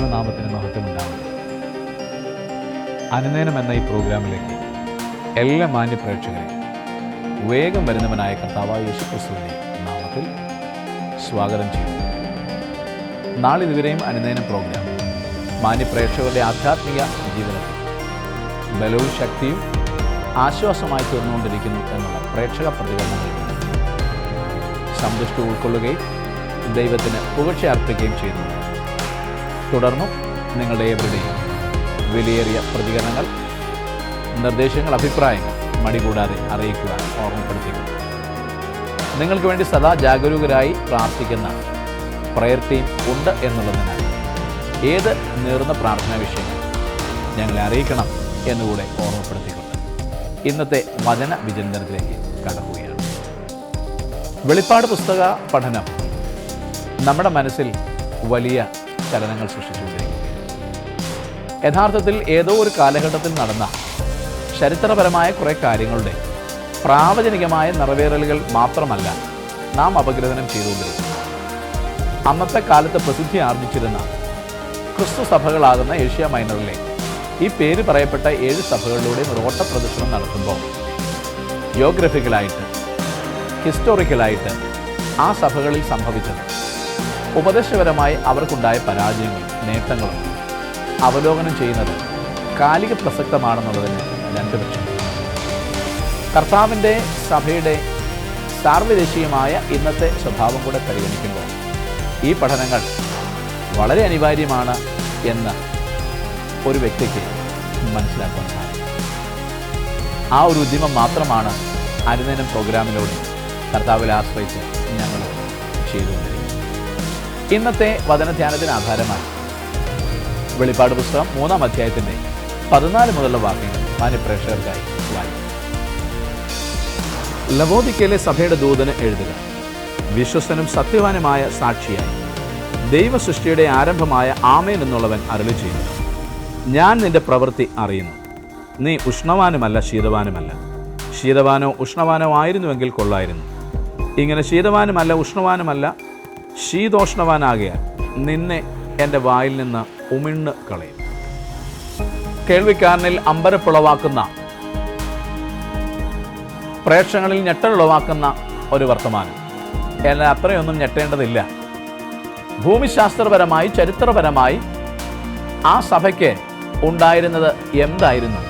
ദൈവനാമത്തിന് മഹത്വമുണ്ടാകും അനുനയനം എന്ന ഈ പ്രോഗ്രാമിലേക്ക് എല്ലാ മാന്യ പ്രേക്ഷകരെയും വേഗം വരുന്നവനായ കർത്താവായ യേശു ക്രിസ്തുവിന്റെ നാമത്തിൽ സ്വാഗതം ചെയ്യുന്നു. നാളിതുവരെയും അനുനയനം പ്രോഗ്രാം മാന്യ പ്രേക്ഷകരുടെ ആധ്യാത്മിക ജീവിതത്തിൽ ബലവും ശക്തിയും ആശ്വാസമായി തീർന്നുകൊണ്ടിരിക്കുന്നു എന്നുള്ള പ്രേക്ഷക പ്രതികരണങ്ങൾ സന്തുഷ്ടി ഉൾക്കൊള്ളുകയും ദൈവത്തിന് പുകഴ്ച അർപ്പിക്കുകയും ചെയ്യുന്നു. തുടർന്നും നിങ്ങളുടെ ഏവരുടെയും വിലയേറിയ പ്രതികരണങ്ങൾ നിർദ്ദേശങ്ങൾ അഭിപ്രായങ്ങൾ മടികൂടാതെ അറിയിക്കുക ഓർമ്മപ്പെടുത്തുക നിങ്ങൾക്ക് വേണ്ടി സദാ ജാഗരൂകരായി പ്രാർത്ഥിക്കുന്ന പ്രയർ ടീം ഉണ്ട് എന്നുള്ളതിനാൽ ഏത് നേർന്ന പ്രാർത്ഥനാ വിഷയങ്ങൾ ഞങ്ങളെ അറിയിക്കണം എന്നുകൂടെ ഓർമ്മപ്പെടുത്തിക്കൊണ്ട് ഇന്നത്തെ വചന വിചിന്തനത്തിലേക്ക് കടക്കുകയാണ്. വെളിപ്പാട് പുസ്തക പഠനം നമ്മുടെ മനസ്സിൽ വലിയ ചലനങ്ങൾ സൃഷ്ടിച്ചുകൊണ്ടിരിക്കുകയാണ്. യഥാർത്ഥത്തിൽ ഏതോ ഒരു കാലഘട്ടത്തിൽ നടന്ന ചരിത്രപരമായ കുറേ കാര്യങ്ങളുടെ പ്രാവചനികമായ നിറവേറലുകൾ മാത്രമല്ല നാം അപഗ്രഥനം ചെയ്തുകൊണ്ടിരിക്കുന്നത്. അന്നത്തെ കാലത്ത് പ്രസിദ്ധി ആർജിച്ചിരുന്ന ക്രിസ്തു സഭകളാകുന്ന ഏഷ്യ മൈനറിലെ ഈ പേര് പറയപ്പെട്ട ഏഴ് സഭകളിലൂടെ ഓട്ട പ്രദർശനം നടത്തുമ്പോൾ ജിയോഗ്രഫിക്കലായിട്ട് ഹിസ്റ്റോറിക്കലായിട്ട് ആ സഭകളിൽ സംഭവിച്ചത് ഉപദേശപരമായി അവർക്കുണ്ടായ പരാജയങ്ങളും നേട്ടങ്ങളും അവലോകനം ചെയ്യുന്നത് കാലിക പ്രസക്തമാണെന്നുള്ളതിന് രണ്ട് പക്ഷം കർത്താവിന്റെ സഭയുടെ സാർവദേശീയമായ ഇന്നത്തെ സ്വഭാവം കൂടെ പരിഗണിക്കുമ്പോൾ ഈ പഠനങ്ങൾ വളരെ അനിവാര്യമാണ് എന്ന് ഒരു വ്യക്തിക്ക് മനസ്സിലാക്കാൻ സാധിക്കും. ആ ഒരു ഉദ്യമം മാത്രമാണ് അനുദിനം പ്രോഗ്രാമിലൂടെ കർത്താവിൽ ആശ്രയിച്ച് ഞങ്ങൾ ചെയ്തുകൊണ്ടിരിക്കുന്നത്. ഇന്നത്തെ വചനധ്യാനത്തിന് ആധാരമായി. വെളിപ്പാട് പുസ്തകം മൂന്നാം അധ്യായത്തിന്റെ പതിനാല് മുതലുള്ള വാക്യങ്ങൾ മാന്യപ്രേക്ഷകർക്കായി വായിക്കും. ലവോദിക്കയിലെ സഭയുടെ ദൂതന് എഴുതുക വിശ്വസ്തനും സത്യവാനുമായ സാക്ഷിയായി. ദൈവസൃഷ്ടിയുടെ ആരംഭമായ ആമേൻ എന്നുള്ളവൻ അരളി ചെയ്യുന്നു. ഞാൻ നിന്റെ പ്രവൃത്തി അറിയുന്നു. നീ ഉഷ്ണവാനുമല്ല ശീതവാനുമല്ല. ശീതവാനോ ഉഷ്ണവാനോ ആയിരുന്നുവെങ്കിൽ കൊള്ളായിരുന്നു. ഇങ്ങനെ ശീതവാനുമല്ല ഉഷ്ണവാനുമല്ല ശീതോഷ്ണവാനാകിയാൽ നിന്നെ എന്റെ വായിൽ നിന്ന് ഉമിണ്ണ് കളയും. കേൾവിക്കാരനിൽ അമ്പരപ്പുളവാക്കുന്ന പ്രേക്ഷകളിൽ ഞെട്ടലുളവാക്കുന്ന ഒരു വർത്തമാനം. എന്നാൽ അത്രയൊന്നും ഞെട്ടേണ്ടതില്ല. ഭൂമിശാസ്ത്രപരമായി ചരിത്രപരമായി ആ സഭയ്ക്ക് ഉണ്ടായിരുന്നത് എന്തായിരുന്നു?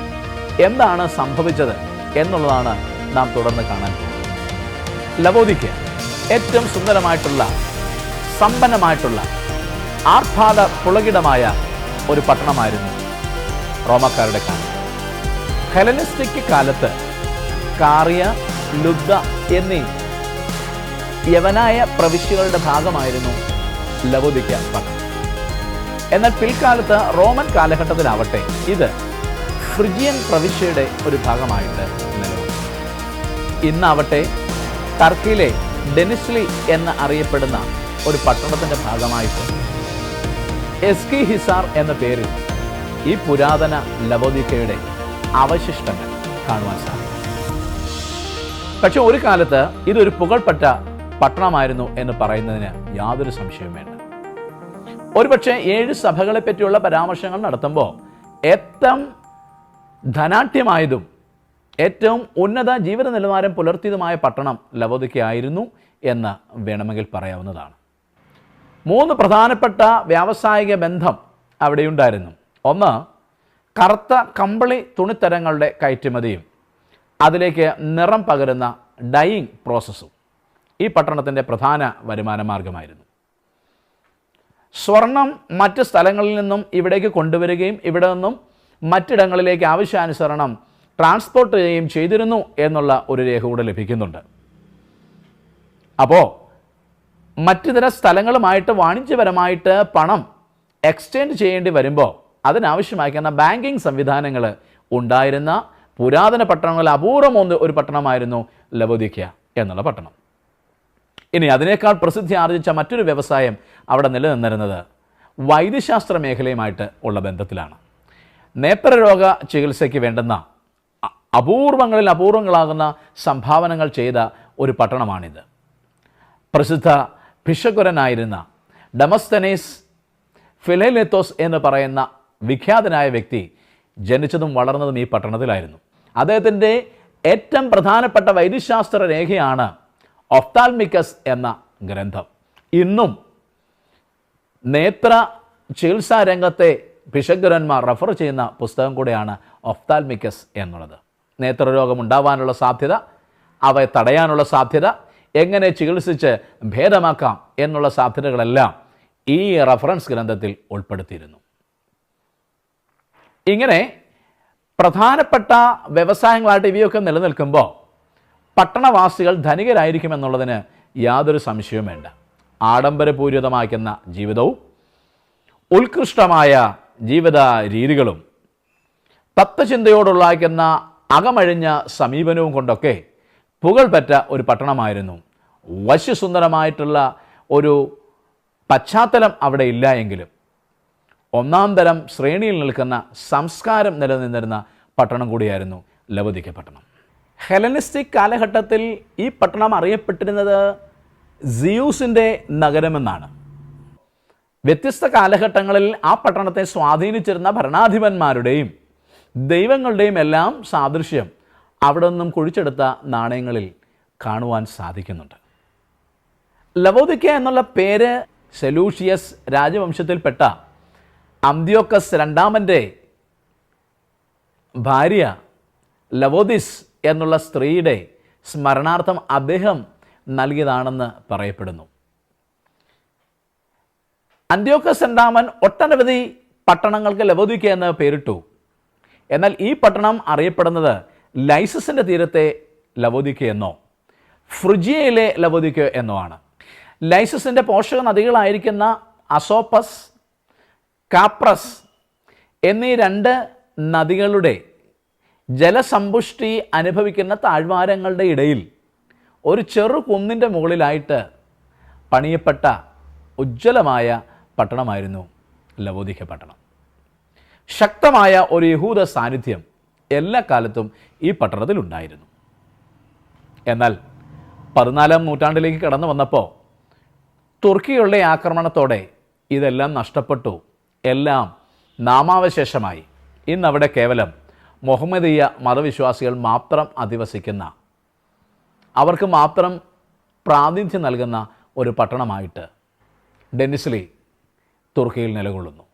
എന്താണ് സംഭവിച്ചത് എന്നുള്ളതാണ് നാം തുടർന്ന് കാണാൻ പോകുന്നത്. ലവോദിക്ക് ഏറ്റവും സുന്ദരമായിട്ടുള്ള സമ്പന്നമായിട്ടുള്ള ആർഭാദ പുളകിടമായ ഒരു പട്ടണമായിരുന്നു റോമക്കാരുടെ കാലം. ഹെലനിസ്റ്റിക് കാലത്ത് കാറിയ ലുബ്ദ എന്നീ യവനായ പ്രവിശ്യകളുടെ ഭാഗമായിരുന്നു ലവോദിക്ക പട്ടണം. എന്നാൽ പിൽക്കാലത്ത് റോമൻ കാലഘട്ടത്തിലാവട്ടെ ഇത് ഫ്രിജിയൻ പ്രവിശ്യയുടെ ഒരു ഭാഗമായിട്ട് നിലവിൽ ഇന്നാവട്ടെ ടർക്കിയിലെ ഡെനിസ്ലി എന്ന് അറിയപ്പെടുന്ന ഒരു പട്ടണത്തിന്റെ ഭാഗമായിട്ട്. എസ് കി ഹിസാർ എന്ന പേരിൽ ഈ പുരാതന ലവോദിക്കയുടെ അവശിഷ്ടങ്ങൾ കാണുവാൻ സാധിക്കും. പക്ഷെ ഒരു കാലത്ത് ഇതൊരു പുകൾപ്പെട്ട പട്ടണമായിരുന്നു എന്ന് പറയുന്നതിന് യാതൊരു സംശയവും വേണ്ട. ഒരുപക്ഷെ ഏഴ് സഭകളെ പറ്റിയുള്ള പരാമർശങ്ങൾ നടത്തുമ്പോൾ ഏറ്റവും ധനാഠ്യമായതും ഏറ്റവും ഉന്നത ജീവിത നിലവാരം പുലർത്തിയതുമായ പട്ടണം ലവോദിക്കയായിരുന്നു എന്ന് വേണമെങ്കിൽ പറയാവുന്നതാണ്. മൂന്ന് പ്രധാനപ്പെട്ട വ്യാവസായിക ബന്ധം അവിടെയുണ്ടായിരുന്നു. ഒന്ന് കറുത്ത കമ്പിളി തുണിത്തരങ്ങളുടെ കയറ്റുമതിയും. അതിലേക്ക് നിറം പകരുന്ന ഡൈയിങ് പ്രോസസ്സും. ഈ പട്ടണത്തിന്റെ പ്രധാന വരുമാന മാർഗമായിരുന്നു. സ്വർണം മറ്റ് സ്ഥലങ്ങളിൽ നിന്നും ഇവിടേക്ക് കൊണ്ടുവരികയും ഇവിടെ നിന്നും മറ്റിടങ്ങളിലേക്ക് ആവശ്യാനുസരണം ട്രാൻസ്പോർട്ട് ചെയ്യുകയും ചെയ്തിരുന്നു എന്നുള്ള ഒരു രേഖ കൂടെ ലഭിക്കുന്നുണ്ട്. അപ്പോൾ മറ്റിതര സ്ഥലങ്ങളുമായിട്ട് വാണിജ്യപരമായിട്ട് പണം എക്സ്ചേഞ്ച് ചെയ്യേണ്ടി വരുമ്പോൾ അതിനാവശ്യമായിരിക്കുന്ന ബാങ്കിങ് സംവിധാനങ്ങൾ ഉണ്ടായിരുന്ന പുരാതന പട്ടണങ്ങളിൽ അപൂർവം ഒന്ന് ഒരു പട്ടണമായിരുന്നു ലവോദിക്ക എന്നുള്ള പട്ടണം. ഇനി അതിനേക്കാൾ പ്രസിദ്ധി ആർജിച്ച മറ്റൊരു വ്യവസായം അവിടെ നിലനിന്നിരുന്നത് വൈദ്യശാസ്ത്ര മേഖലയുമായിട്ട് ഉള്ള ബന്ധത്തിലാണ്. നേത്രരോഗ ചികിത്സയ്ക്ക് വേണ്ടുന്ന അപൂർവങ്ങളിൽ അപൂർവങ്ങളാകുന്ന സംഭാവനകൾ ചെയ്ത ഒരു പട്ടണമാണിത്. പ്രസിദ്ധ ഭിഷകുരനായിരുന്ന ഡമസ്തനേസ് ഫിലേലെത്തോസ് എന്ന് പറയുന്ന വിഖ്യാതനായ വ്യക്തി ജനിച്ചതും വളർന്നതും ഈ പട്ടണത്തിലായിരുന്നു. അദ്ദേഹത്തിന്റെ ഏറ്റവും പ്രധാനപ്പെട്ട വൈദ്യശാസ്ത്ര രേഖയാണ് ഒഫ്താൽമിക്കസ് എന്ന ഗ്രന്ഥം. ഇന്നും നേത്ര ചികിത്സാ രംഗത്തെ പിശഗ്രന്മാർ റെഫർ ചെയ്യുന്ന പുസ്തകം കൂടെയാണ് ഒഫ്താൽമിക്കസ് എന്നുള്ളത്. നേത്രരോഗം ഉണ്ടാവാനുള്ള സാധ്യത അവയെ തടയാനുള്ള സാധ്യത എങ്ങനെ ചികിത്സിച്ച് ഭേദമാക്കാം എന്നുള്ള സാധ്യതകളെല്ലാം ഈ റഫറൻസ് ഗ്രന്ഥത്തിൽ ഉൾപ്പെടുത്തിയിരുന്നു. ഇങ്ങനെ പ്രധാനപ്പെട്ട വ്യവസായങ്ങളായിട്ട് ഇവയൊക്കെ നിലനിൽക്കുമ്പോൾ പട്ടണവാസികൾ ധനികരായിരിക്കും ധനികരായിരിക്കുമെന്നുള്ളതിന് യാതൊരു സംശയവും വേണ്ട. ആഡംബരപൂരിതമാക്കുന്ന ജീവിതവും ഉത്കൃഷ്ടമായ ജീവിത രീതികളും തത്വചിന്തയോടുള്ളാക്കുന്ന അകമഴിഞ്ഞ സമീപനവും കൊണ്ടൊക്കെ പുകൾപെറ്റ ഒരു പട്ടണമായിരുന്നു. വശ്യസുന്ദരമായിട്ടുള്ള ഒരു പശ്ചാത്തലം അവിടെ ഇല്ല എങ്കിലും ഒന്നാം തരം ശ്രേണിയിൽ നിൽക്കുന്ന സംസ്കാരം നിലനിന്നിരുന്ന പട്ടണം കൂടിയായിരുന്നു ലവദിക്ക പട്ടണം. ഹെലനിസ്റ്റിക് കാലഘട്ടത്തിൽ ഈ പട്ടണം അറിയപ്പെട്ടിരുന്നത് സിയൂസിന്റെ നഗരമെന്നാണ്. വ്യത്യസ്ത കാലഘട്ടങ്ങളിൽ ആ പട്ടണത്തെ സ്വാധീനിച്ചിരുന്ന ഭരണാധിപന്മാരുടെയും ദൈവങ്ങളുടെയും എല്ലാം സാദൃശ്യം അവിടെ നിന്നും കുഴിച്ചെടുത്ത നാണയങ്ങളിൽ കാണുവാൻ സാധിക്കുന്നുണ്ട്. ലവോദിക്ക എന്നുള്ള പേര് സെലൂഷ്യസ് രാജവംശത്തിൽപ്പെട്ട അംദിയോക്കസ് രണ്ടാമന്റെ ഭാര്യ ലവോദിസ് എന്നുള്ള സ്ത്രീയുടെ സ്മരണാർത്ഥം അദ്ദേഹം നൽകിയതാണെന്ന് പറയപ്പെടുന്നു. അന്ത്യോക്കസ് രണ്ടാമൻ ഒട്ടനവധി പട്ടണങ്ങൾക്ക് ലവോദിക്ക എന്ന് പേരിട്ടു. എന്നാൽ ഈ പട്ടണം അറിയപ്പെടുന്നത് ലൈസസിന്റെ തീരത്തെ ലവോദിക്ക എന്നോ ഫ്രിജിയയിലെ ലവോദിക്ക എന്നോ ആണ്. ലൈസസിന്റെ പോഷക നദികളായിരിക്കുന്ന അസോപ്പസ് കാപ്രസ് എന്നീ രണ്ട് നദികളുടെ ജലസമ്പുഷ്ടി അനുഭവിക്കുന്ന താഴ്വാരങ്ങളുടെ ഇടയിൽ ഒരു ചെറു കുന്നിന്റെ മുകളിലായിട്ട് പണിയപ്പെട്ട ഉജ്ജ്വലമായ പട്ടണമായിരുന്നു ലവോദിക പട്ടണം. ശക്തമായ ഒരു യഹൂദ സാന്നിധ്യം എല്ലാ കാലത്തും ഈ പട്ടണത്തിൽ ഉണ്ടായിരുന്നു. എന്നാൽ പതിനാലാം നൂറ്റാണ്ടിലേക്ക് കടന്നു വന്നപ്പോൾ തുർക്കിയുള്ള ആക്രമണത്തോടെ ഇതെല്ലാം നഷ്ടപ്പെട്ടു. എല്ലാം നാമാവശേഷമായി. ഇന്നവിടെ കേവലം മുഹമ്മദീയ മതവിശ്വാസികൾ മാത്രം അധിവസിക്കുന്ന അവർക്ക് മാത്രം പ്രാതിനിധ്യം നൽകുന്ന ഒരു പട്ടണമായിട്ട് ഡെനിസ്ലി തുർക്കിയിൽ നിലകൊള്ളുന്നു.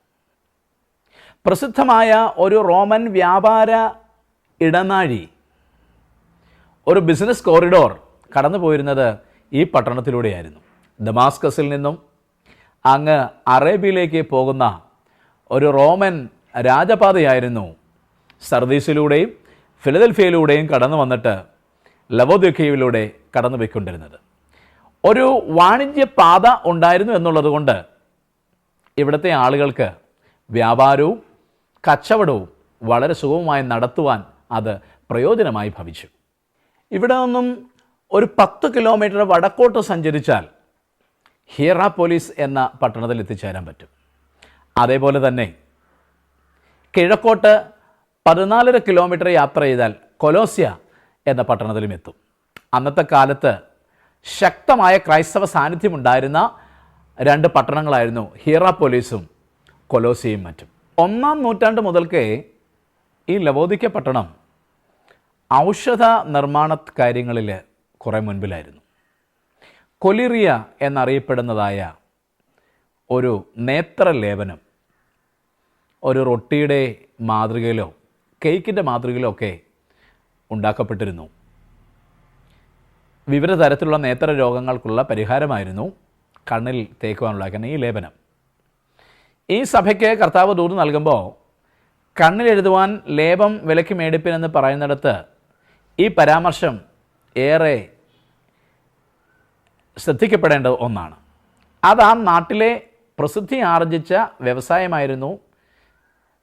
പ്രസിദ്ധമായ ഒരു റോമൻ വ്യാപാര ഇടനാഴി. ഒരു ബിസിനസ് കോറിഡോർ കടന്നു പോയിരുന്നത് ഈ പട്ടണത്തിലൂടെയായിരുന്നു. ദമാസ്കസിൽ നിന്നും അങ്ങ് അറേബ്യയിലേക്ക് പോകുന്ന ഒരു റോമൻ രാജപാതയായിരുന്നു സർദീസിലൂടെയും ഫിലദൽഫിയയിലൂടെയും കടന്നു വന്നിട്ട് ലവോദ്യഖയിലൂടെ കടന്നു പോയിക്കൊണ്ടിരുന്നത്. ഒരു വാണിജ്യ പാത ഉണ്ടായിരുന്നു എന്നുള്ളത് കൊണ്ട് ഇവിടുത്തെ ആളുകൾക്ക് വ്യാപാരവും കച്ചവടവും വളരെ സുഗമമായി നടത്തുവാൻ അത് പ്രയോജനമായി ഭവിച്ചു. ഇവിടെ നിന്നും ഒരു പത്ത് കിലോമീറ്റർ വടക്കോട്ട് സഞ്ചരിച്ചാൽ ഹീറാപോലീസ് എന്ന പട്ടണത്തിൽ എത്തിച്ചേരാൻ പറ്റും. അതേപോലെ തന്നെ കിഴക്കോട്ട് പതിനാലര കിലോമീറ്റർ യാത്ര ചെയ്താൽ കൊലോസ്യ എന്ന പട്ടണത്തിലും എത്തും. അന്നത്തെ കാലത്ത് ശക്തമായ ക്രൈസ്തവ സാന്നിധ്യമുണ്ടായിരുന്ന രണ്ട് പട്ടണങ്ങളായിരുന്നു ഹീറാപോലീസും കൊലോസിയയും മറ്റും. ഒന്നാം നൂറ്റാണ്ട് മുതൽക്കേ ഈ ലവോദിക്ക പട്ടണം ഔഷധ നിർമ്മാണ കാര്യങ്ങളിൽ കുറേ മുൻപിലായിരുന്നു. കൊലിറിയ എന്നറിയപ്പെടുന്നതായ ഒരു നേത്ര ലേപനം ഒരു റൊട്ടിയുടെ മാതൃകയിലോ കേക്കിന്റെ മാതൃകയിലോ ഒക്കെ ഉണ്ടാക്കപ്പെട്ടിരുന്നു. വിവിധ തരത്തിലുള്ള നേത്ര രോഗങ്ങൾക്കുള്ള പരിഹാരമായിരുന്നു കണ്ണിൽ തേക്കുവാനുള്ള ഈ ലേപനം. ഈ സഭയ്ക്ക് കർത്താവ് ദൂത് നൽകുമ്പോൾ കണ്ണിലെഴുതുവാൻ ലേപം വിലക്ക് മേടിപ്പിനെന്ന് പറയുന്നിടത്ത് ഈ പരാമർശം ഏറെ ശ്രദ്ധിക്കപ്പെടേണ്ട ഒന്നാണ്. അത് ആ നാട്ടിലെ പ്രസിദ്ധി ആർജിച്ച വ്യവസായമായിരുന്നു.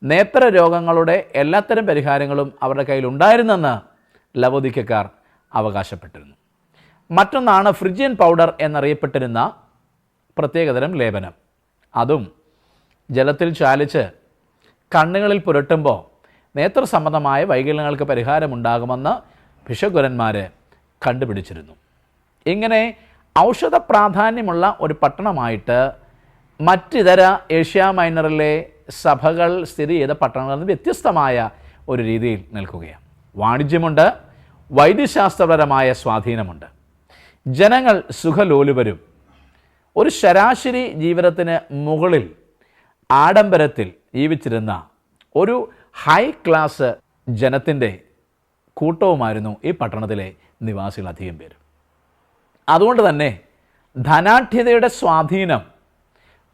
നേത്ര രോഗങ്ങളുടെ എല്ലാത്തരം പരിഹാരങ്ങളും അവരുടെ കയ്യിൽ ഉണ്ടായിരുന്നെന്ന് ലവോദിക്കക്കാർ അവകാശപ്പെട്ടിരുന്നു. മറ്റൊന്നാണ് ഫ്രിജിയൻ പൗഡർ എന്നറിയപ്പെട്ടിരുന്ന പ്രത്യേകതരം ലേപനം. അതും ജലത്തിൽ ചാലിച്ച് കണ്ണുകളിൽ പുരട്ടുമ്പോൾ നേത്ര സംബന്ധമായ വൈകല്യങ്ങൾക്ക് പരിഹാരമുണ്ടാകുമെന്ന് ഭിഷഗുരന്മാർ കണ്ടുപിടിച്ചിരുന്നു. ഇങ്ങനെ ഔഷധ പ്രാധാന്യമുള്ള ഒരു പട്ടണമായിട്ട് മറ്റിതര ഏഷ്യ മൈനറിലെ സഭകൾ സ്ഥിതി ചെയ്ത പട്ടണങ്ങളിൽ നിന്ന് വ്യത്യസ്തമായ ഒരു രീതിയിൽ നിൽക്കുകയാണ്. വാണിജ്യമുണ്ട് വൈദ്യശാസ്ത്രപരമായ സ്വാധീനമുണ്ട്. ജനങ്ങൾ സുഖലോലുപരും. ഒരു ശരാശരി ജീവിതത്തിന് മുകളിൽ ആഡംബരത്തിൽ ജീവിച്ചിരുന്ന ഒരു ഹൈ ക്ലാസ് ജനത്തിന്റെ കൂട്ടവുമായിരുന്നു ഈ പട്ടണത്തിലെ നിവാസികൾ അധികം പേര്. അതുകൊണ്ട് തന്നെ ധനാഠ്യതയുടെ സ്വാധീനം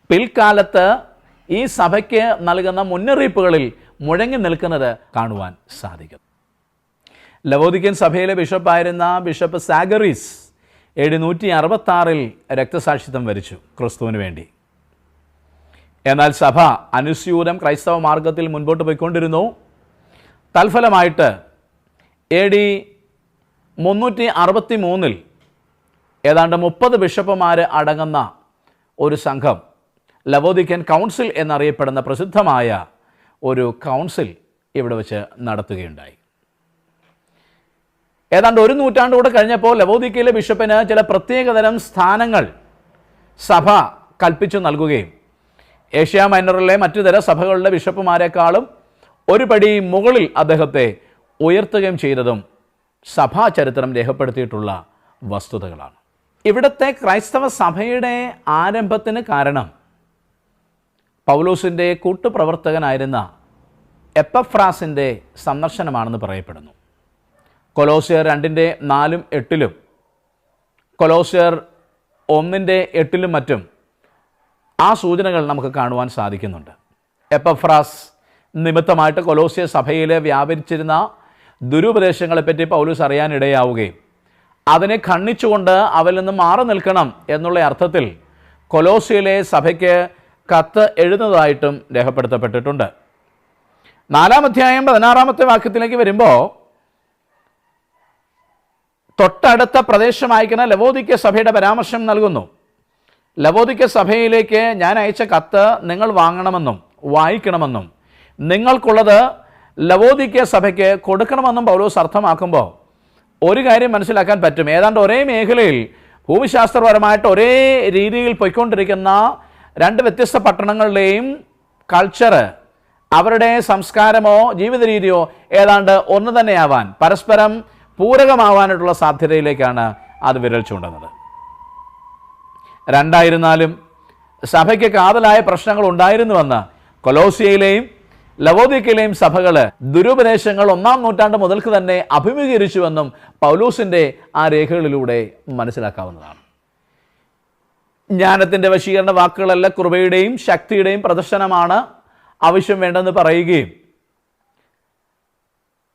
പിൽക്കാലത്ത് ഈ സഭയ്ക്ക് നൽകുന്ന മുന്നറിയിപ്പുകളിൽ മുഴങ്ങി നിൽക്കുന്നത് കാണുവാൻ സാധിക്കും ലവോദിക്കൻ സഭയിലെ ബിഷപ്പായിരുന്ന ബിഷപ്പ് സാഗറീസ് എഴുന്നൂറ്റി അറുപത്താറിൽ രക്തസാക്ഷിത്വം വരിച്ചു ക്രിസ്തുവിന് വേണ്ടി. എന്നാൽ സഭ അനുസ്യൂതം ക്രൈസ്തവ മാർഗത്തിൽ മുൻപോട്ട് പോയിക്കൊണ്ടിരുന്നു. തൽഫലമായിട്ട് എ ഡി മുന്നൂറ്റി അറുപത്തി മൂന്നിൽ ഏതാണ്ട് മുപ്പത് ബിഷപ്പുമാർ അടങ്ങുന്ന ഒരു സംഘം ലവോദിക്കൻ കൗൺസിൽ എന്നറിയപ്പെടുന്ന പ്രസിദ്ധമായ ഒരു കൗൺസിൽ ഇവിടെ വെച്ച് നടത്തുകയുണ്ടായി. ഏതാണ്ട് ഒരു നൂറ്റാണ്ട് കൂടെ കഴിഞ്ഞപ്പോൾ ലവോദിക്കയിലെ ബിഷപ്പിന് ചില പ്രത്യേകതരം സ്ഥാനങ്ങൾ സഭ കൽപ്പിച്ചു നൽകുകയും ഏഷ്യ മൈനറിലെ മറ്റു തര സഭകളുടെ ബിഷപ്പുമാരെക്കാളും ഒരു പടി മുകളിൽ അദ്ദേഹത്തെ ഉയർത്തുകയും ചെയ്തതും സഭാ ചരിത്രം രേഖപ്പെടുത്തിയിട്ടുള്ള വസ്തുതകളാണ്. ഇവിടുത്തെ ക്രൈസ്തവ സഭയുടെ ആരംഭത്തിന് കാരണം പൗലോസിന്റെ കൂട്ടുപ്രവർത്തകനായിരുന്ന എപ്പഫ്രാസിന്റെ സന്ദർശനമാണെന്ന് പറയപ്പെടുന്നു. കൊലോസിയർ രണ്ടിന്റെ നാലും എട്ടിലും കൊലോസിയർ ഒന്നിന്റെ എട്ടിലും മറ്റും ആ സൂചനകൾ നമുക്ക് കാണുവാൻ സാധിക്കുന്നുണ്ട്. എപ്പഫ്രാസ് നിമിത്തമായിട്ട് കൊലോസിയ സഭയിൽ വ്യാപരിച്ചിരുന്ന ദുരുപദേശങ്ങളെപ്പറ്റി പൗലൂസ് അറിയാനിടയാവുകയും അതിനെ ഖണ്ഡിച്ചുകൊണ്ട് അവരിൽ നിന്ന് മാറി നിൽക്കണം എന്നുള്ള അർത്ഥത്തിൽ കൊലോസിയയിലെ സഭയ്ക്ക് കത്ത് എഴുതുന്നതായിട്ടും രേഖപ്പെടുത്തപ്പെട്ടിട്ടുണ്ട്. നാലാം അധ്യായം പതിനാറാമത്തെ വാക്യത്തിലേക്ക് വരുമ്പോൾ തൊട്ടടുത്ത പ്രദേശമായിരിക്കുന്ന ലവോദിക്യ സഭയുടെ പരാമർശം നൽകുന്നു. ലവോദിക്ക സഭയിലേക്ക് ഞാൻ അയച്ച കത്ത് നിങ്ങൾ വാങ്ങണമെന്നും വായിക്കണമെന്നും. നിങ്ങൾക്കുള്ളത് ലവോദിക്ക സഭയ്ക്ക് കൊടുക്കണമെന്നും പൗലോസ് അർത്ഥമാക്കുമ്പോൾ ഒരു കാര്യം മനസ്സിലാക്കാൻ പറ്റും. ഏതാണ്ട് ഒരേ മേഖലയിൽ ഭൂമിശാസ്ത്രപരമായിട്ട് ഒരേ രീതിയിൽ പോയിക്കൊണ്ടിരിക്കുന്ന രണ്ട് വ്യത്യസ്ത പട്ടണങ്ങളുടെയും കൾച്ചർ അവരുടെ സംസ്കാരമോ ജീവിത രീതിയോ ഏതാണ്ട് ഒന്ന് തന്നെയാവാൻ പരസ്പരം പൂരകമാവാനായിട്ടുള്ള സാധ്യതയിലേക്കാണ് അത് വിരൽ ചൂണ്ടുന്നത്. രണ്ടായിരുന്നാലും സഭയ്ക്ക് കാതലായ പ്രശ്നങ്ങൾ ഉണ്ടായിരുന്നുവെന്ന് കൊലോസിയയിലെയും ലവോദിക്കയിലെയും സഭകൾ ദുരുപദേശങ്ങൾ ഒന്നാം നൂറ്റാണ്ട് മുതൽക്ക് തന്നെ അഭിമുഖീകരിച്ചുവെന്നും പൗലൂസിന്റെ ആ രേഖകളിലൂടെ മനസ്സിലാക്കാവുന്നതാണ്. ജ്ഞാനത്തിന്റെ വശീകരണ വാക്കുകളല്ല കൃപയുടെയും ശക്തിയുടെയും പ്രദർശനമാണ് ആവശ്യം വേണ്ടെന്ന് പറയുകയും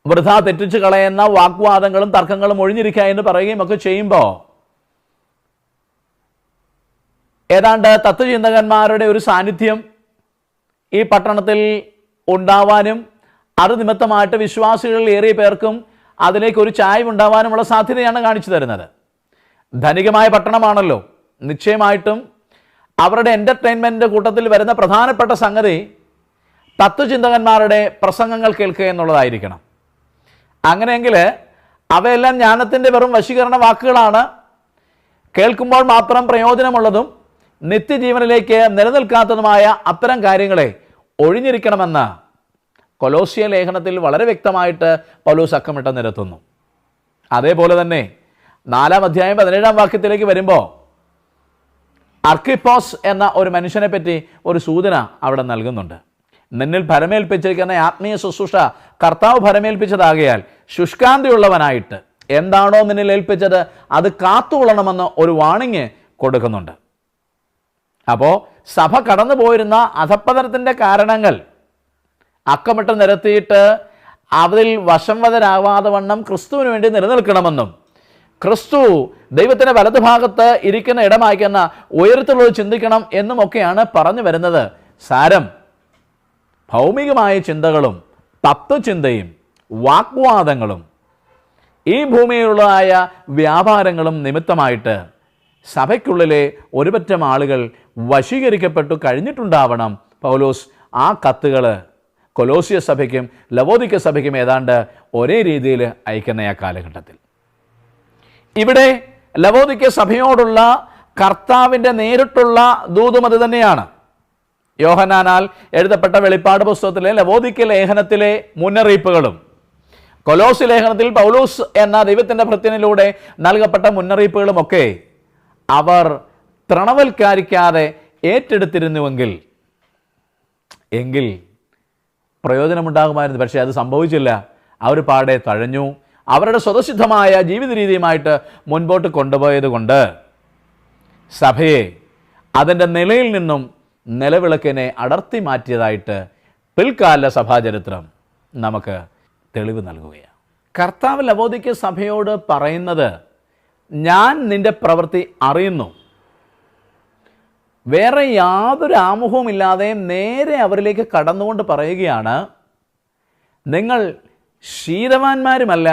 വൃഥ തെറ്റിച്ച് കളയുന്ന വാഗ്വാദങ്ങളും തർക്കങ്ങളും ഒഴിഞ്ഞിരിക്കുക എന്ന് പറയുകയും ഒക്കെ ചെയ്യുമ്പോൾ ഏതാണ്ട് തത്വചിന്തകന്മാരുടെ ഒരു സാന്നിധ്യം ഈ പട്ടണത്തിൽ ഉണ്ടാവാനും അത് നിമിത്തമായിട്ട് വിശ്വാസികളിൽ ഏറിയ പേർക്കും അതിലേക്ക് ഒരു ചായ്വ് ഉണ്ടാവാനുമുള്ള സാധ്യതയാണ് കാണിച്ചു തരുന്നത്. ധനികമായ പട്ടണമാണല്ലോ. നിശ്ചയമായിട്ടും അവരുടെ എന്റർടൈൻമെന്റ് കൂട്ടത്തിൽ വരുന്ന പ്രധാനപ്പെട്ട സംഗതി തത്വചിന്തകന്മാരുടെ പ്രസംഗങ്ങൾ കേൾക്കുക എന്നുള്ളതായിരിക്കണം. അങ്ങനെയെങ്കിൽ അവയെല്ലാം ജ്ഞാനത്തിന്റെ വെറും വശീകരണ വാക്കുകളാണ്. കേൾക്കുമ്പോൾ മാത്രം പ്രയോജനമുള്ളതും നിത്യജീവനിലേക്ക് നിലനിൽക്കാത്തതുമായ അത്തരം കാര്യങ്ങളെ ഒഴിഞ്ഞിരിക്കണമെന്ന് കൊലോസിയ ലേഖനത്തിൽ വളരെ വ്യക്തമായിട്ട് പൗലോസ് അക്കമിട്ട് നിരത്തുന്നു. അതേപോലെ തന്നെ നാലാം അധ്യായം പതിനേഴാം വാക്യത്തിലേക്ക് വരുമ്പോൾ അർക്കിപ്പോസ് എന്ന ഒരു മനുഷ്യനെ പറ്റി ഒരു സൂചന അവിടെ നൽകുന്നുണ്ട്. നിന്നിൽ ഭരമേൽപ്പിച്ചിരിക്കുന്ന ആത്മീയ ശുശ്രൂഷ കർത്താവ് ഭരമേൽപ്പിച്ചതാകയാൽ ശുഷ്കാന്തിയുള്ളവനായിട്ട് എന്താണോ നിന്നിൽ ഏൽപ്പിച്ചത് അത് കാത്തുകൊള്ളണമെന്ന് ഒരു വാണിങ് കൊടുക്കുന്നുണ്ട്. അപ്പോൾ സഭ കടന്നു പോയിരുന്ന അധപ്പതനത്തിന്റെ കാരണങ്ങൾ അക്കമിട്ട് നിരത്തിയിട്ട് അതിൽ വശംവതരാവാതെ വണ്ണം ക്രിസ്തുവിന് വേണ്ടി നിലനിൽക്കണമെന്നും ക്രിസ്തു ദൈവത്തിന്റെ വലതുഭാഗത്ത് ഇരിക്കുന്ന ഇടമായിക്കുന്ന ഉയരത്തിലുള്ളത് ചിന്തിക്കണം എന്നുമൊക്കെയാണ് പറഞ്ഞു വരുന്നത്. സാരം ഭൗമികമായ ചിന്തകളും തത്വചിന്തയും വാഗ്വാദങ്ങളും ഈ ഭൂമിയിലുള്ളതായ വ്യാപാരങ്ങളും നിമിത്തമായിട്ട് സഭയ്ക്കുള്ളിലെ ഒരുപറ്റം ആളുകൾ വശീകരിക്കപ്പെട്ടു കഴിഞ്ഞിട്ടുണ്ടാവണം. പൗലോസ് ആ കത്തുകൾ കൊലോസിയ സഭയ്ക്കും ലവോദിക്ക സഭയ്ക്കും ഏതാണ്ട് ഒരേ രീതിയിൽ അയക്കുന്ന ആ കാലഘട്ടത്തിൽ. ഇവിടെ ലവോദിക്ക സഭയോടുള്ള കർത്താവിന്റെ നേരിട്ടുള്ള ദൂതും അത് തന്നെയാണ്. യോഹനാനാൽ എഴുതപ്പെട്ട വെളിപ്പാട് പുസ്തകത്തിലെ ലവോദിക്ക ലേഖനത്തിലെ മുന്നറിയിപ്പുകളും കൊലോസ് ലേഖനത്തിൽ പൗലോസ് എന്ന ദൈവത്തിന്റെ ഭൃത്യനിലൂടെ നൽകപ്പെട്ട മുന്നറിയിപ്പുകളുമൊക്കെ അവർ തൃണവൽക്കരിക്കാതെ ഏറ്റെടുത്തിരുന്നുവെങ്കിൽ എങ്കിൽ പ്രയോജനമുണ്ടാകുമായിരുന്നു. പക്ഷേ അത് സംഭവിച്ചില്ല. അവർ പാടെ തഴഞ്ഞു. അവരുടെ സ്വതസിദ്ധമായ ജീവിത രീതിയുമായിട്ട് മുൻപോട്ട് കൊണ്ടുപോയത് കൊണ്ട് സഭയെ അതിന്റെ നിലയിൽ നിന്നും നിലവിളക്കിനെ അടർത്തി മാറ്റിയതായിട്ട് പിൽക്കാല സഭാചരിത്രം നമുക്ക് തെളിവ് നൽകുകയാണ്. കർത്താവ് ലബോദിക്ക് സഭയോട് പറയുന്നത് ഞാൻ നിന്റെ പ്രവൃത്തി അറിയുന്നു. വേറെ യാതൊരു ആമുഖവും ഇല്ലാതെ നേരെ അവരിലേക്ക് കടന്നുകൊണ്ട് പറയുകയാണ് നിങ്ങൾ ശീതവാന്മാരുമല്ല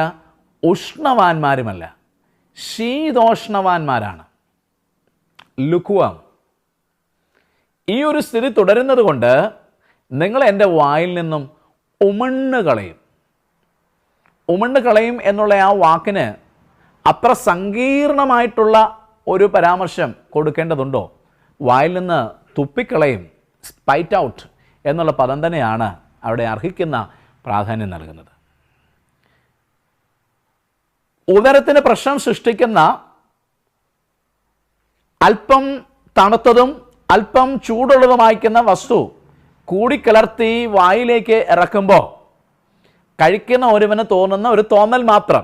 ഉഷ്ണവാന്മാരുമല്ല. ശീതോഷ്ണവാന്മാരാണ്. ലുക്കുവാം ഈ ഒരു സ്ഥിതി തുടരുന്നത് കൊണ്ട് നിങ്ങൾ എന്റെ വായിൽ നിന്നും ഉമണ്ണ് കളയും. ഉമണ്ണ് കളയും എന്നുള്ള ആ വാക്കിന് അത്ര സങ്കീർണമായിട്ടുള്ള ഒരു പരാമർശം കൊടുക്കേണ്ടതുണ്ടോ? വായിൽ നിന്ന് തുപ്പിക്കളയും സ്പൈറ്റ് ഔട്ട് എന്നുള്ള പദം തന്നെയാണ് അവിടെ അർഹിക്കുന്ന പ്രാധാന്യം നൽകുന്നത്. ഉദരത്തിന് പ്രശ്നം സൃഷ്ടിക്കുന്ന അല്പം തണുത്തതും അല്പം ചൂടുള്ളതുമായിരിക്കുന്ന വസ്തു കൂടിക്കലർത്തി വായിലേക്ക് ഇറക്കുമ്പോൾ കഴിക്കുന്ന ഒരുവന് തോന്നുന്ന ഒരു തോന്നൽ മാത്രം.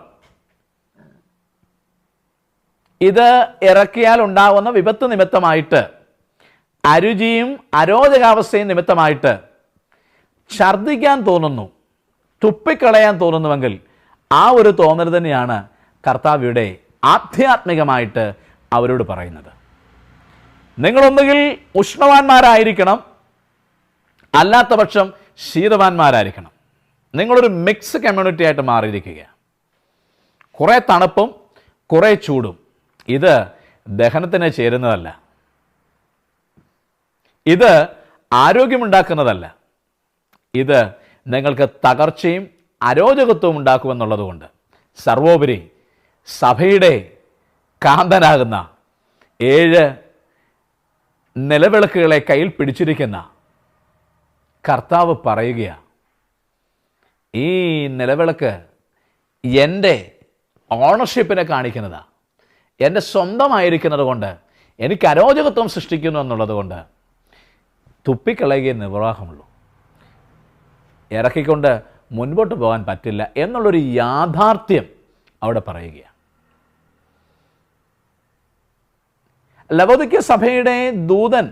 ഇത് ഇറക്കിയാൽ ഉണ്ടാവുന്ന വിപത്ത് നിമിത്തമായിട്ട് അരുചിയും അരോചകാവസ്ഥയും നിമിത്തമായിട്ട് ഛർദ്ദിക്കാൻ തോന്നുന്നു തുപ്പിക്കളയാൻ തോന്നുന്നുവെങ്കിൽ ആ ഒരു തോന്നൽ തന്നെയാണ് കർത്താവിയുടെ ആധ്യാത്മികമായിട്ട് അവരോട് പറയുന്നത്. നിങ്ങളൊന്നുകിൽ ഉഷ്ണവാന്മാരായിരിക്കണം അല്ലാത്ത പക്ഷം ശീതവാന്മാരായിരിക്കണം. നിങ്ങളൊരു മിക്സ് കമ്മ്യൂണിറ്റി ആയിട്ട് മാറിയിരിക്കുക. കുറേ തണുപ്പും കുറേ ചൂടും. ഇത് ദഹനത്തിന് ചേരുന്നതല്ല. ഇത് ആരോഗ്യമുണ്ടാക്കുന്നതല്ല. ഇത് നിങ്ങൾക്ക് തകർച്ചയും അരോചകത്വവും ഉണ്ടാക്കുമെന്നുള്ളതുകൊണ്ട് സർവോപരി സഭയുടെ കാന്തനാകുന്ന ഏഴ് നിലവിളക്കുകളെ കയ്യിൽ പിടിച്ചിരിക്കുന്ന കർത്താവ് പറയുകയാണ് ഈ നിലവിളക്ക് എന്റെ ഓണർഷിപ്പിനെ കാണിക്കുന്നതാണ് എന്റെ സ്വന്തമായിരിക്കുന്നത് കൊണ്ട് എനിക്ക് അരോചകത്വം സൃഷ്ടിക്കുന്നു എന്നുള്ളത് കൊണ്ട് തുപ്പിക്കളയുകയെ നിർവാഹമുള്ളൂ ഇറക്കിക്കൊണ്ട് മുൻപോട്ട് പോകാൻ പറ്റില്ല എന്നുള്ളൊരു യാഥാർത്ഥ്യം അവിടെ പറയുകയാണ്. ലവോദിക്ക സഭയുടെ ദൂതൻ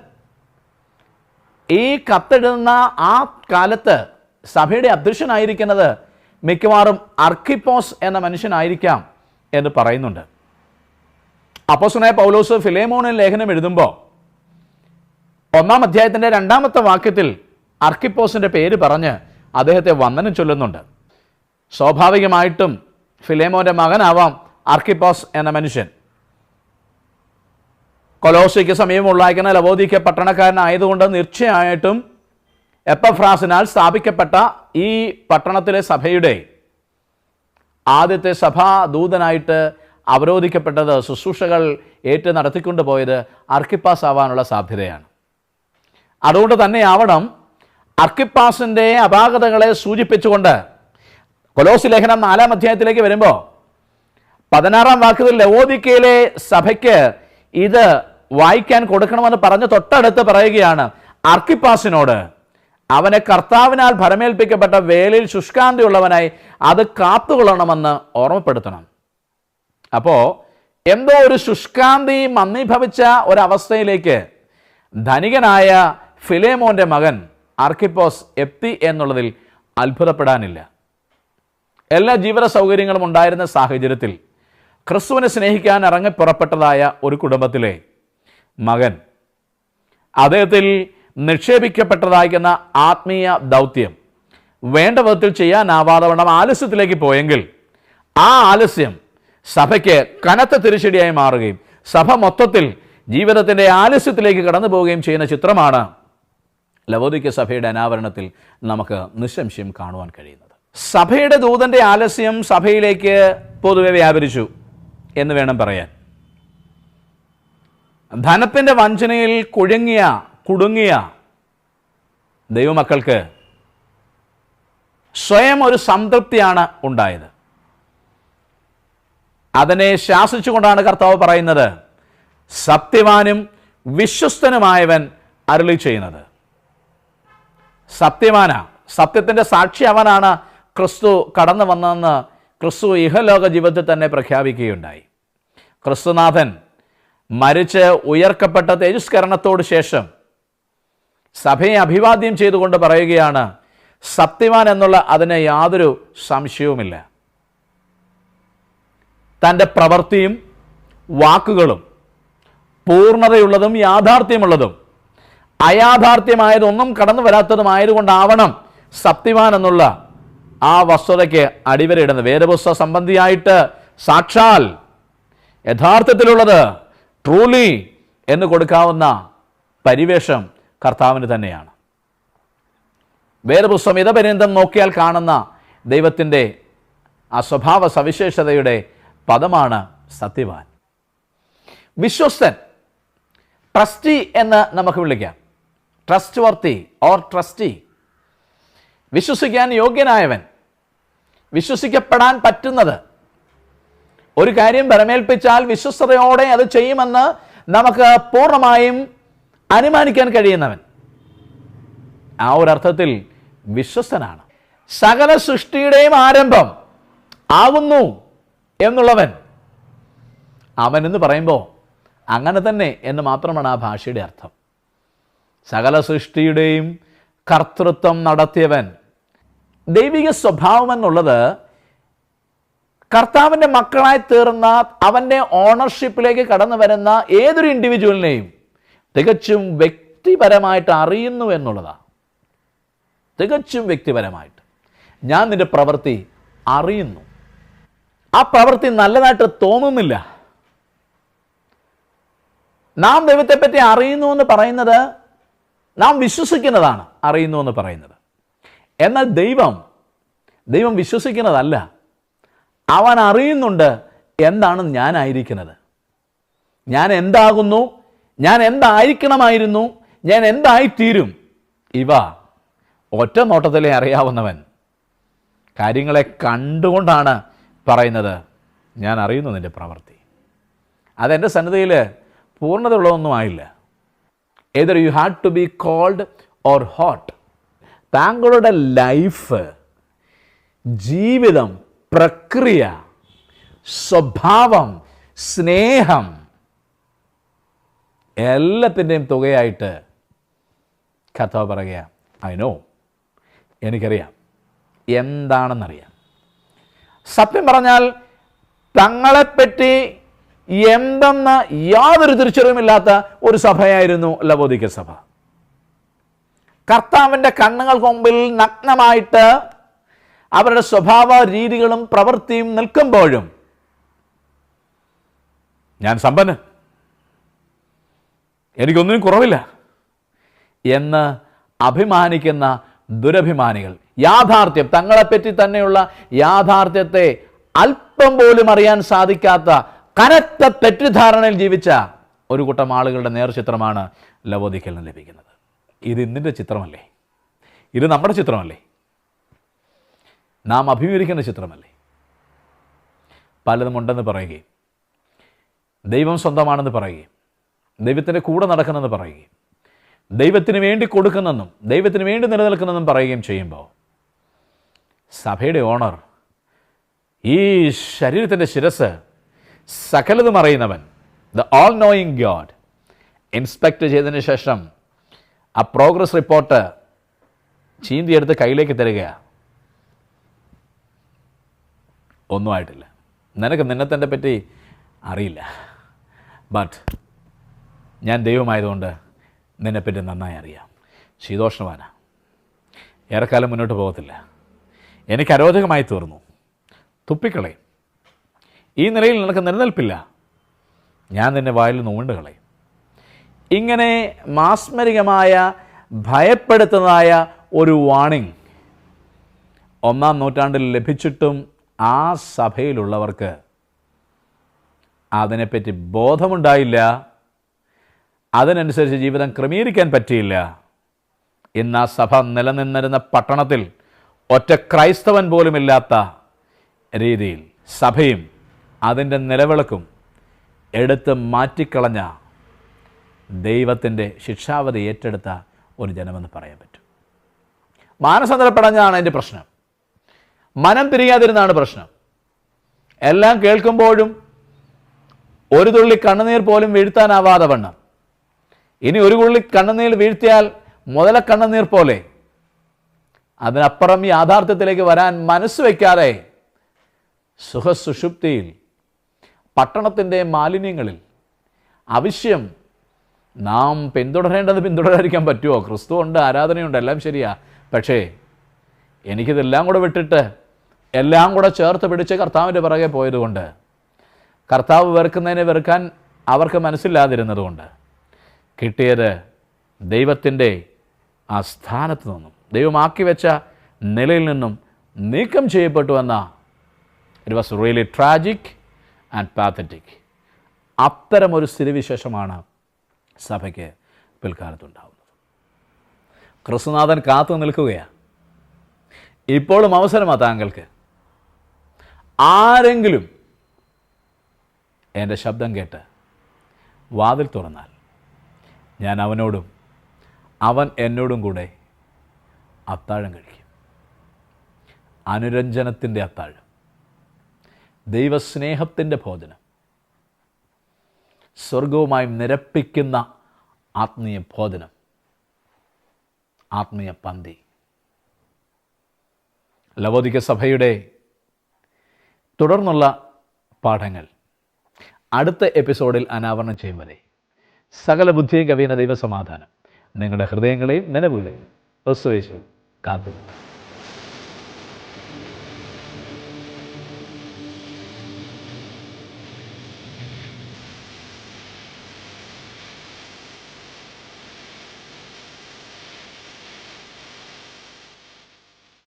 ഈ കത്തെഴുതുന്ന ആ കാലത്ത് സഭയുടെ അധ്യക്ഷനായിരിക്കുന്നത് മിക്കവാറും അർക്കിപ്പോസ് എന്ന മനുഷ്യനായിരിക്കാം എന്ന് പറയുന്നുണ്ട്. അപ്പോസനായ പൗലോസ് ഫിലേമോണിൽ ലേഖനം എഴുതുമ്പോൾ ഒന്നാം അധ്യായത്തിന്റെ രണ്ടാമത്തെ വാക്യത്തിൽ അർക്കിപ്പോസിന്റെ പേര് പറഞ്ഞ് അദ്ദേഹത്തെ വന്ദനം ചൊല്ലുന്നുണ്ട്. സ്വാഭാവികമായിട്ടും ഫിലേമോന്റെ മകനാവാം അർക്കിപ്പോസ് എന്ന മനുഷ്യൻ. കൊലോസയ്ക്ക് സമീപമുള്ളായിരിക്കുന്ന ലവോദിക്ക പട്ടണക്കാരനായതുകൊണ്ട് തീർച്ചയായിട്ടും എപ്പഫ്രാസിനാൽ സ്ഥാപിക്കപ്പെട്ട ഈ പട്ടണത്തിലെ സഭയുടെ ആദ്യത്തെ സഭാ ദൂതനായിട്ട് അവരോധിക്കപ്പെട്ടത് ശുശ്രൂഷകൾ ഏറ്റ് നടത്തിക്കൊണ്ടുപോയത് അർക്കിപ്പാസ് ആവാനുള്ള സാധ്യതയാണ്. അതുകൊണ്ട് തന്നെയാവണം അർക്കിപ്പാസിന്റെ അപാകതകളെ സൂചിപ്പിച്ചുകൊണ്ട്. കൊലോസി ലേഖനം നാലാം അധ്യായത്തിലേക്ക് വരുമ്പോൾ പതിനാറാം വാക്യത്തിൽ ലവോദിക്കയിലെ സഭയ്ക്ക് ഇത് വായിക്കാൻ കൊടുക്കണമെന്ന് പറഞ്ഞ് തൊട്ടടുത്ത് പറയുകയാണ് അർക്കിപ്പാസിനോട്. അവനെ കർത്താവിനാൽ ഭരമേൽപ്പിക്കപ്പെട്ട വേലയിൽ ശുഷ്കാന്തിയുള്ളവനായി അത് കാത്തുകൊള്ളണമെന്ന് ഓർമ്മപ്പെടുത്തണം. അപ്പോൾ എന്തോ ഒരു ശുഷ്കാന്തി മന്ദീഭവിച്ച ഒരവസ്ഥയിലേക്ക് ധനികനായ ഫിലേമോന്റെ മകൻ ആർക്കിപ്പോസ് എത്തി എന്നുള്ളതിൽ അത്ഭുതപ്പെടാനില്ല. എല്ലാ ജീവിത സൗകര്യങ്ങളും ഉണ്ടായിരുന്ന സാഹചര്യത്തിൽ ക്രിസ്തുവിനെ സ്നേഹിക്കാൻ ഇറങ്ങി പുറപ്പെട്ടതായ ഒരു കുടുംബത്തിലെ മകൻ അദ്ദേഹത്തിൽ നിക്ഷേപിക്കപ്പെട്ടതായിരിക്കുന്ന ആത്മീയ ദൗത്യം വേണ്ട വിധത്തിൽ ചെയ്യാനാവാതവണ്ണം ആലസ്യത്തിലേക്ക് പോയെങ്കിൽ ആ ആലസ്യം സഭയ്ക്ക് കനത്ത തിരിച്ചടിയായി മാറുകയും സഭ മൊത്തത്തിൽ ജീവിതത്തിന്റെ ആലസ്യത്തിലേക്ക് കടന്നു പോവുകയും ചെയ്യുന്ന ചിത്രമാണ് ലവോദിക്ക സഭയുടെ അനാവരണത്തിൽ നമുക്ക് നിസ്സംശയം കാണുവാൻ കഴിയുന്നത്. സഭയുടെ ദൂതന്റെ ആലസ്യം സഭയിലേക്ക് പൊതുവെ വ്യാപരിച്ചു എന്ന് വേണം പറയാൻ. ധനത്തിന്റെ വഞ്ചനയിൽ കുഴുങ്ങിയ കുടുങ്ങിയ ദൈവമക്കൾക്ക് സ്വയം ഒരു സംതൃപ്തിയാണ് ഉണ്ടായത്. അതിനെ ശാസിച്ചുകൊണ്ടാണ് കർത്താവ് പറയുന്നത് സത്യവാനും വിശ്വസ്തനുമായവൻ അരുളി ചെയ്യുന്നത്. സത്യവാന. സത്യത്തിന്റെ സാക്ഷി അവനാണ് ക്രിസ്തു കടന്നു വന്നതെന്ന് ക്രിസ്തു ഇഹലോക ജീവിതത്തിൽ തന്നെ പ്രഖ്യാപിക്കുകയുണ്ടായി. ക്രിസ്തുനാഥൻ മരിച്ച് ഉയർക്കപ്പെട്ട തേജസ്കരണത്തോട് ശേഷം സഭയെ അഭിവാദ്യം ചെയ്തുകൊണ്ട് പറയുകയാണ് സത്യവാൻ എന്നുള്ള അതിന് യാതൊരു സംശയവുമില്ല. തന്റെ പ്രവൃത്തിയും വാക്കുകളും പൂർണതയുള്ളതും യാഥാർത്ഥ്യമുള്ളതും അയാഥാർത്ഥ്യമായതൊന്നും കടന്നു വരാത്തതുമായതുകൊണ്ടാവണം സത്യവാൻ എന്നുള്ള ആ വസ്തുതയ്ക്ക് അടിവരയിടുന്നത്. വേദപുസ്തക സംബന്ധിയായിട്ട് സാക്ഷാൽ യഥാർത്ഥത്തിലുള്ളത് ട്രൂലി എന്ന് കൊടുക്കാവുന്ന പരിവേഷം കർത്താവിന് തന്നെയാണ്. വേദപുസ്തകം ഇതപര്യന്തം നോക്കിയാൽ കാണുന്ന ദൈവത്തിന്റെ ആ സ്വഭാവ സവിശേഷതയുടെ പദമാണ് സത്യവാൻ. വിശ്വസ്തൻ ട്രസ്റ്റി എന്ന് നമുക്ക് വിളിക്കാം. Trustworthy or trustee. വിശ്വസിക്കാൻ യോഗ്യനായവൻ. വിശ്വസിക്കപ്പെടാൻ പറ്റുന്നത്. ഒരു കാര്യം പരമേൽപ്പിച്ചാൽ വിശ്വസ്തയോടെ അത് ചെയ്യുമെന്ന് നമുക്ക് പൂർണമായും അനുമാനിക്കാൻ കഴിയുന്നവൻ. ആ ഒരു അർത്ഥത്തിൽ വിശ്വസ്തനാണ്. സകല സൃഷ്ടിയുടെയും ആരംഭം ആവുന്നു എന്നുള്ളവൻ. അവൻ എന്ന് പറയുമ്പോൾ അങ്ങനെ തന്നെ എന്ന് മാത്രമാണ് ആ ഭാഷയുടെ അർത്ഥം. സകല സൃഷ്ടിയുടെയും കർത്തൃത്വം നടത്തിയവൻ. ദൈവിക സ്വഭാവം എന്നുള്ളത് കർത്താവിന്റെ മക്കളായി തീർന്ന അവന്റെ ഓണർഷിപ്പിലേക്ക് കടന്നു വരുന്ന ഏതൊരു ഇൻഡിവിജ്വലിനെയും തികച്ചും വ്യക്തിപരമായിട്ട് അറിയുന്നു എന്നുള്ളതാണ്. തികച്ചും വ്യക്തിപരമായിട്ട്. ഞാൻ നിന്റെ പ്രവൃത്തി അറിയുന്നു. ആ പ്രവൃത്തി നല്ലതായിട്ട് തോന്നുന്നില്ല. നാം ദൈവത്തെപ്പറ്റി അറിയുന്നു എന്ന് പറയുന്നത് നാം വിശ്വസിക്കുന്നതാണ് അറിയുന്നു എന്ന് പറയുന്നത്. എന്നാൽ ദൈവം ദൈവം വിശ്വസിക്കുന്നതല്ല. അവൻ അറിയുന്നുണ്ട് എന്താണ് ഞാനായിരിക്കുന്നത്. ഞാൻ എന്താകുന്നു? ഞാൻ എന്തായിരിക്കണമായിരുന്നു? ഞാൻ എന്തായിത്തീരും? ഇവ ഒറ്റ നോട്ടത്തിലെ അറിയാവുന്നവൻ. കാര്യങ്ങളെ കണ്ടുകൊണ്ടാണ് പറയുന്നത് ഞാൻ അറിയുന്നു നിന്റെ പ്രവൃത്തി. അതെന്റെ സന്നദ്ധയിൽ പൂർണതയുള്ളതൊന്നും ആയില്ല. Either you had to be cold or hot താങ്കളുടെ ലൈഫ് ജീവിതം പ്രക്രിയ സ്വഭാവം സ്നേഹം എല്ലാത്തിന്റെയും തുകയായിട്ട് കഥ പറയുക ഐ നോ എനിക്കറിയാം. എന്താണെന്നറിയാം. സത്യം പറഞ്ഞാൽ തങ്ങളെപ്പറ്റി എന്തെന്ന് യാതൊരു തിരിച്ചറിവുമില്ലാത്ത ഒരു സഭയായിരുന്നു ലബോദിക്ക സഭ. കർത്താവിന്റെ കണ്ണുകൾക്ക് മുമ്പിൽ നഗ്നമായിട്ട് അവരുടെ സ്വഭാവ രീതികളും പ്രവൃത്തിയും നിൽക്കുമ്പോഴും ഞാൻ സമ്പന്നൻ. എനിക്കൊന്നിനും കുറവില്ല എന്ന് അഭിമാനിക്കുന്ന ദുരഭിമാനികൾ. യാഥാർത്ഥ്യം തങ്ങളെപ്പറ്റി തന്നെയുള്ള യാഥാർത്ഥ്യത്തെ അല്പം പോലും അറിയാൻ സാധിക്കാത്ത കനത്ത തെറ്റിദ്ധാരണയിൽ ജീവിച്ച ഒരു കൂട്ടം ആളുകളുടെ നേർചിത്രമാണ് നിന്ന് ലഭിക്കുന്നത്. ഇത് ഇന്നിന്റെ ചിത്രമല്ലേ? ഇത് നമ്മുടെ ചിത്രമല്ലേ? നാം അഭിമുഖീകരിക്കുന്ന ചിത്രമല്ലേ? പലതും ഉണ്ടെന്ന് പറയുകയും ദൈവം സ്വന്തമാണെന്ന് പറയുകയും ദൈവത്തിന്റെ കൂടെ നടക്കുന്നെന്ന് പറയുകയും ദൈവത്തിന് വേണ്ടി കൊടുക്കുന്നെന്നും ദൈവത്തിന് വേണ്ടി നിലനിൽക്കുന്നെന്നും പറയുകയും ചെയ്യുമ്പോൾ സഭയുടെ ഓണർ ഈ ശരീരത്തിന്റെ ശിരസ് സകലതും അറിയുന്നവൻ. The all knowing God inspect ചെയ്തതിന് ശേഷം ആ പ്രോഗ്രസ് റിപ്പോർട്ട് ചീന്തിയെടുത്ത് കയ്യിലേക്ക് തരികയാണ് ഒന്നും ആയിട്ടില്ല. നിനക്ക് നിന്നെ തന്നെ പറ്റി അറിയില്ല. ബട്ട് ഞാൻ ദൈവമായതുകൊണ്ട് നിന്നെപ്പറ്റി നന്നായി അറിയാം. ശീതോഷ്ണവാന. ഏറെക്കാലം മുന്നോട്ട് പോകത്തില്ല. എനിക്ക് അരോചകമായി തീർന്നു. തുപ്പിക്കളയും. ഈ നിലയിൽ നിനക്ക് നിലനിൽപ്പില്ല. ഞാൻ നിന്നെ വായിൽ നോണ്ട് കളയും. ഇങ്ങനെ മാസ്മരികമായ ഭയപ്പെടുത്തുന്നതായ ഒരു വാണിംഗ് ഒന്നാം നൂറ്റാണ്ടിൽ ലഭിച്ചിട്ടും ആ സഭയിലുള്ളവർക്ക് അതിനെപ്പറ്റി ബോധമുണ്ടായില്ല. അതിനനുസരിച്ച് ജീവിതം ക്രമീകരിക്കാൻ പറ്റിയില്ല. ഇന്ന് ആ സഭ നിലനിന്നിരുന്ന പട്ടണത്തിൽ ഒറ്റ ക്രൈസ്തവൻ പോലുമില്ലാത്ത രീതിയിൽ സഭയും അതിന്റെ നിലവിളക്കും എടുത്ത് മാറ്റിക്കളഞ്ഞ ദൈവത്തിന്റെ ശിക്ഷാവധി ഏറ്റെടുത്ത ഒരു ജനമെന്ന് പറയാൻ പറ്റും. മാനസന്തരപ്പെടഞ്ഞാണ് എന്റെ പ്രശ്നം. മനം തിരിയാതിരുന്നാണ് പ്രശ്നം. എല്ലാം കേൾക്കുമ്പോഴും ഒരു തുള്ളി കണ്ണുനീർ പോലും വീഴ്ത്താനാവാതെ വണ്ണം. ഇനി ഒരു തുള്ളി കണ്ണുനീർ വീഴ്ത്തിയാൽ മുതല കണ്ണുനീർ പോലെ അതിനപ്പുറം യാഥാർത്ഥ്യത്തിലേക്ക് വരാൻ മനസ്സ് വയ്ക്കാതെ സുഖസുഷുപ്തിയിൽ പട്ടണത്തിന്റെ മാലിന്യങ്ങളിൽ ആവശ്യം നാം പിന്തുടരേണ്ടത് പിന്തുടരാതിരിക്കാൻ പറ്റുമോ? ക്രിസ്തു ഉണ്ട് ആരാധനയുണ്ട് എല്ലാം ശരിയാ. പക്ഷേ എനിക്കിതെല്ലാം കൂടെ വിട്ടിട്ട് എല്ലാം കൂടെ ചേർത്ത് പിടിച്ച് കർത്താവിന്റെ പിറകെ പോയതുകൊണ്ട് കർത്താവ് വെറുക്കുന്നതിനെ വെറുക്കാൻ അവർക്ക് മനസ്സില്ലാതിരുന്നതുകൊണ്ട് കിട്ടിയത് ദൈവത്തിന്റെ ആ സ്ഥാനത്ത് നിന്നും ദൈവമാക്കി വെച്ച നിലയിൽ നിന്നും നീക്കം ചെയ്യപ്പെട്ടു എന്ന it was really tragic and pathetic അത്തരമൊരു സ്ഥിതിവിശേഷമാണ് സഭയ്ക്ക് പിൽക്കാലത്തുണ്ടാവുന്നത്. ക്രിസ്തുനാഥൻ കാത്തു നിൽക്കുകയാണ് ഇപ്പോഴും അവസരമാണ് താങ്കൾക്ക്. ആരെങ്കിലും എന്റെ ശബ്ദം കേട്ട് വാതിൽ തുറന്നാൽ ഞാൻ അവനോടും അവൻ എന്നോടും കൂടെ അത്താഴം കഴിക്കും. അനുരഞ്ജനത്തിന്റെ അത്താഴം. ദൈവസ്നേഹത്തിന്റെ ഭോജനം. സ്വർഗവുമായി നിരപ്പിക്കുന്ന ആത്മീയ ഭോജനം. ആത്മീയ പന്തി. ലവോദിക സഭയുടെ തുടർന്നുള്ള പാഠങ്ങൾ. അടുത്ത എപ്പിസോഡിൽ അനാവരണം ചെയ്യും വരെ. സകല ബുദ്ധിയും കവിയുന്ന ദൈവസമാധാനം. നിങ്ങളുടെ ഹൃദയങ്ങളെയും നിലവുകളെയും ക്രിസ്തുവേശു കാത്തു